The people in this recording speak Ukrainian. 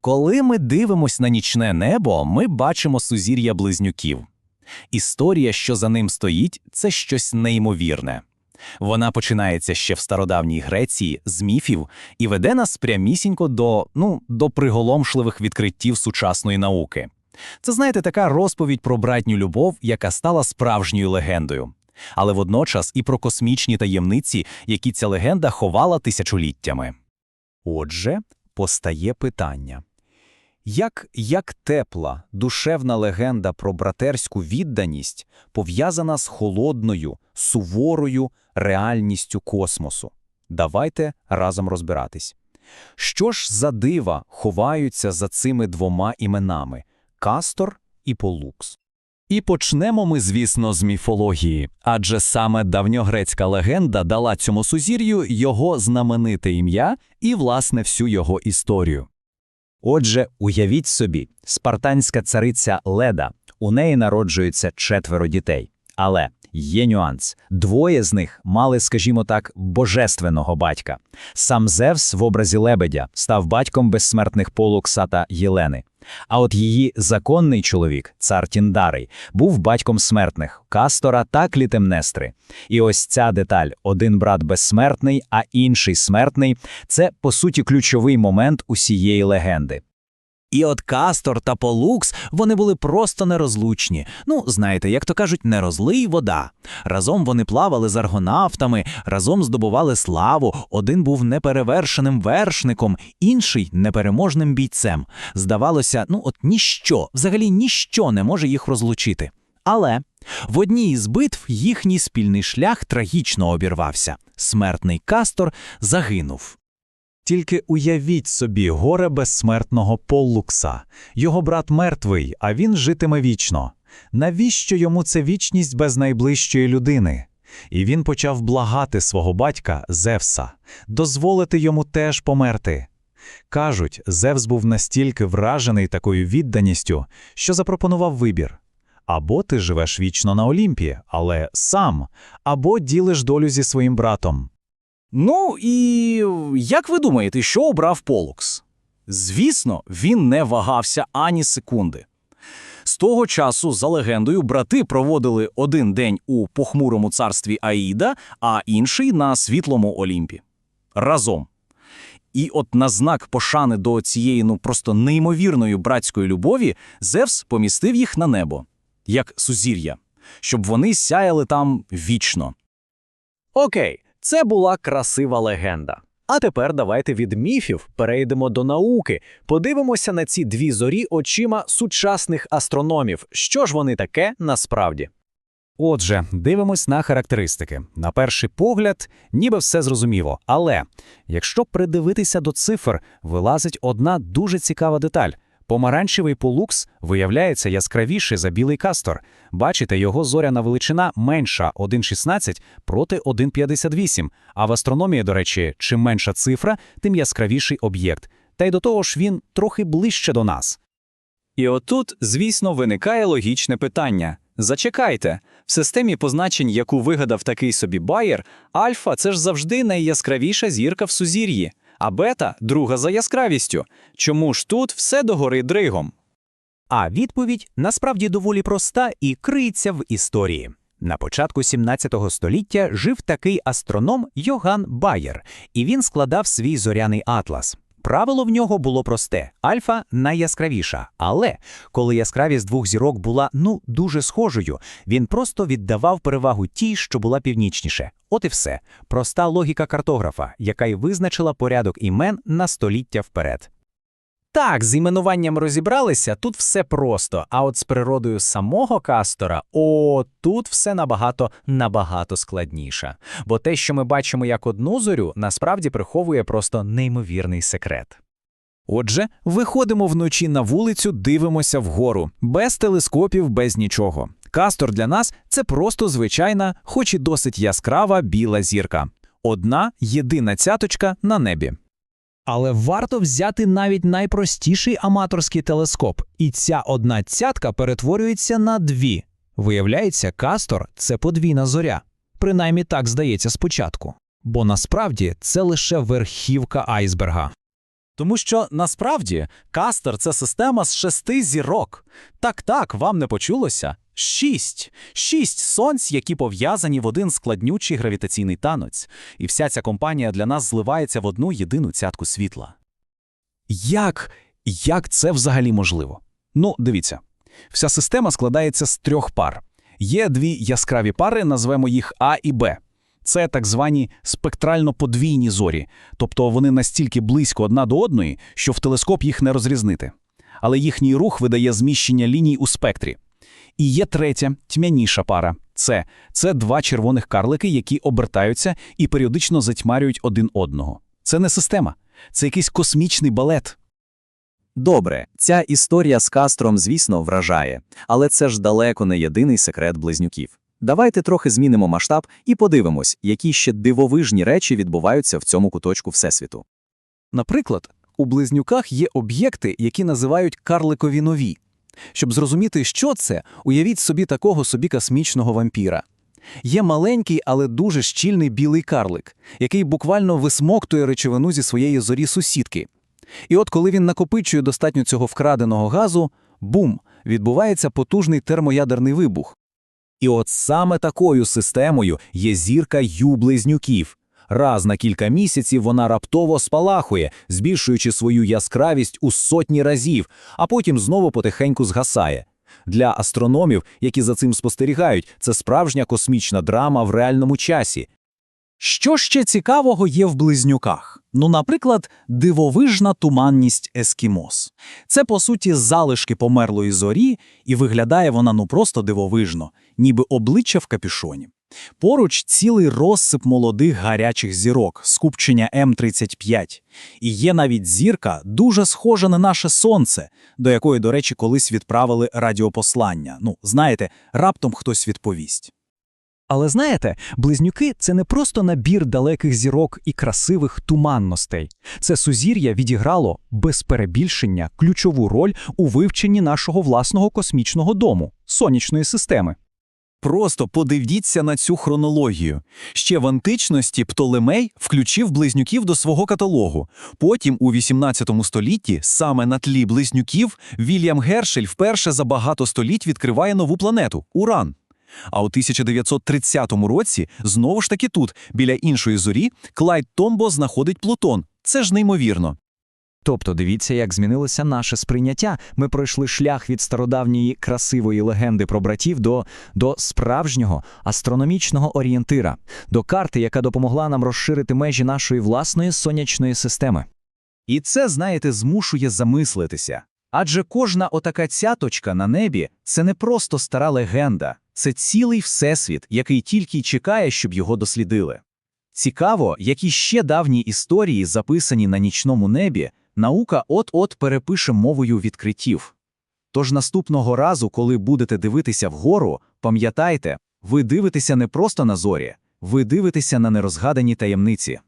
Коли ми дивимось на нічне небо, ми бачимо сузір'я близнюків. Історія, що за ним стоїть, це щось неймовірне. Вона починається ще в стародавній Греції з міфів і веде нас прямісінько до, ну, до приголомшливих відкриттів сучасної науки. Це, знаєте, така розповідь про братню любов, яка стала справжньою легендою. Але водночас і про космічні таємниці, які ця легенда ховала тисячоліттями. Отже, постає питання. Як, як тепла, душевна легенда про братерську відданість пов'язана з холодною, суворою реальністю космосу? Давайте разом розбиратись. Що ж за дива ховаються за цими двома іменами – Кастор і Полукс? І почнемо ми, звісно, з міфології, адже саме давньогрецька легенда дала цьому сузір'ю його знамените ім'я і, власне, всю його історію. Отже, уявіть собі, спартанська цариця Леда, у неї народжується четверо дітей. Але є нюанс. Двоє з них мали, скажімо так, божественного батька. Сам Зевс в образі лебедя став батьком безсмертних Полукса та Єлени. А от її законний чоловік, цар Тіндарий, був батьком смертних Кастора та Клітемнестри. І ось ця деталь: один брат безсмертний, а інший смертний це по суті ключовий момент усієї легенди. І от Кастор та Полукс вони були просто нерозлучні. Ну, знаєте, як то кажуть, не розлий вода. Разом вони плавали з аргонавтами, разом здобували славу. Один був неперевершеним вершником, інший непереможним бійцем. Здавалося, ну от ніщо, взагалі ніщо не може їх розлучити. Але в одній із битв їхній спільний шлях трагічно обірвався. Смертний Кастор загинув. Тільки уявіть собі горе безсмертного Поллукса. Його брат мертвий, а він житиме вічно. Навіщо йому це вічність без найближчої людини? І він почав благати свого батька Зевса, дозволити йому теж померти. Кажуть, Зевс був настільки вражений такою відданістю, що запропонував вибір. Або ти живеш вічно на Олімпі, але сам, або ділиш долю зі своїм братом. Ну і як ви думаєте, що обрав Полукс? Звісно, він не вагався ані секунди. З того часу, за легендою, брати проводили один день у похмурому царстві Аїда, а інший на світлому Олімпі. Разом. І от на знак пошани до цієї ну просто неймовірної братської любові Зевс помістив їх на небо, як сузір'я, щоб вони сяяли там вічно. Окей, це була красива легенда. А тепер давайте від міфів перейдемо до науки, подивимося на ці дві зорі очима сучасних астрономів. Що ж вони таке насправді? Отже, дивимось на характеристики. На перший погляд, ніби все зрозуміло. Але якщо придивитися до цифр, вилазить одна дуже цікава деталь. Помаранчевий полукс виявляється яскравіший за білий кастор. Бачите, його зоряна величина менша 1,16 проти 1,58. А в астрономії, до речі, чим менша цифра, тим яскравіший об'єкт. Та й до того ж він трохи ближче до нас. І отут, звісно, виникає логічне питання. Зачекайте, в системі позначень, яку вигадав такий собі Байер, альфа це ж завжди найяскравіша зірка в сузір'ї, а бета друга за яскравістю. Чому ж тут все догори дригом? А відповідь насправді доволі проста і криється в історії. На початку 17 століття жив такий астроном Йоган Байер, і він складав свій зоряний атлас. Правило в нього було просте: альфа найяскравіша. Але коли яскравість двох зірок була ну дуже схожою, він просто віддавав перевагу тій, що була північніше. От і все. Проста логіка картографа, яка й визначила порядок імен на століття вперед. Так, з іменуванням розібралися, тут все просто. А от з природою самого кастора, о, тут все набагато набагато складніше. Бо те, що ми бачимо як одну зорю, насправді приховує просто неймовірний секрет. Отже, виходимо вночі на вулицю, дивимося вгору, без телескопів, без нічого. Кастор для нас це просто звичайна, хоч і досить яскрава біла зірка. Одна єдина цяточка на небі. Але варто взяти навіть найпростіший аматорський телескоп, і ця одна цятка перетворюється на дві. Виявляється, Кастор це подвійна зоря. Принаймні так здається спочатку. Бо насправді це лише верхівка айсберга. Тому що насправді Кастер це система з шести зірок. Так, так, вам не почулося. Шість. Шість сонць, які пов'язані в один складнючий гравітаційний танець. І вся ця компанія для нас зливається в одну єдину цятку світла. Як? Як це взагалі можливо? Ну, дивіться. Вся система складається з трьох пар. Є дві яскраві пари, назвемо їх А і Б. Це так звані спектрально подвійні зорі, тобто вони настільки близько одна до одної, що в телескоп їх не розрізнити. Але їхній рух видає зміщення ліній у спектрі. І є третя, тьмяніша пара. Це, це два червоних карлики, які обертаються і періодично затьмарюють один одного. Це не система, це якийсь космічний балет. Добре, ця історія з Кастром, звісно, вражає, але це ж далеко не єдиний секрет близнюків. Давайте трохи змінимо масштаб і подивимось, які ще дивовижні речі відбуваються в цьому куточку Всесвіту. Наприклад, у близнюках є об'єкти, які називають карликові нові. Щоб зрозуміти, що це, уявіть собі такого собі космічного вампіра. Є маленький, але дуже щільний білий карлик, який буквально висмоктує речовину зі своєї зорі сусідки. І от коли він накопичує достатньо цього вкраденого газу, бум, відбувається потужний термоядерний вибух. І от саме такою системою є зірка Ю-близнюків. Раз на кілька місяців вона раптово спалахує, збільшуючи свою яскравість у сотні разів, а потім знову потихеньку згасає. Для астрономів, які за цим спостерігають, це справжня космічна драма в реальному часі. Що ще цікавого є в близнюках? Ну, наприклад, дивовижна туманність ескімос. Це, по суті, залишки померлої зорі, і виглядає вона ну просто дивовижно, ніби обличчя в капюшоні. Поруч цілий розсип молодих гарячих зірок, скупчення М35. І є навіть зірка, дуже схожа на наше сонце, до якої, до речі, колись відправили радіопослання. Ну, знаєте, раптом хтось відповість. Але знаєте, близнюки це не просто набір далеких зірок і красивих туманностей. Це сузір'я відіграло без перебільшення ключову роль у вивченні нашого власного космічного дому сонячної системи. Просто подивіться на цю хронологію. Ще в античності Птолемей включив близнюків до свого каталогу. Потім, у 18 столітті, саме на тлі близнюків, Вільям Гершель вперше за багато століть відкриває нову планету Уран. А у 1930 році, знову ж таки тут, біля іншої зорі, Клайд Томбо знаходить Плутон. Це ж неймовірно. Тобто дивіться, як змінилося наше сприйняття. Ми пройшли шлях від стародавньої красивої легенди про братів до, до справжнього астрономічного орієнтира, до карти, яка допомогла нам розширити межі нашої власної сонячної системи. І це, знаєте, змушує замислитися. Адже кожна отака цяточка на небі це не просто стара легенда, це цілий всесвіт, який тільки й чекає, щоб його дослідили. Цікаво, які ще давні історії, записані на нічному небі, наука от-от перепише мовою відкриттів. Тож наступного разу, коли будете дивитися вгору, пам'ятайте, ви дивитеся не просто на зорі, ви дивитеся на нерозгадані таємниці.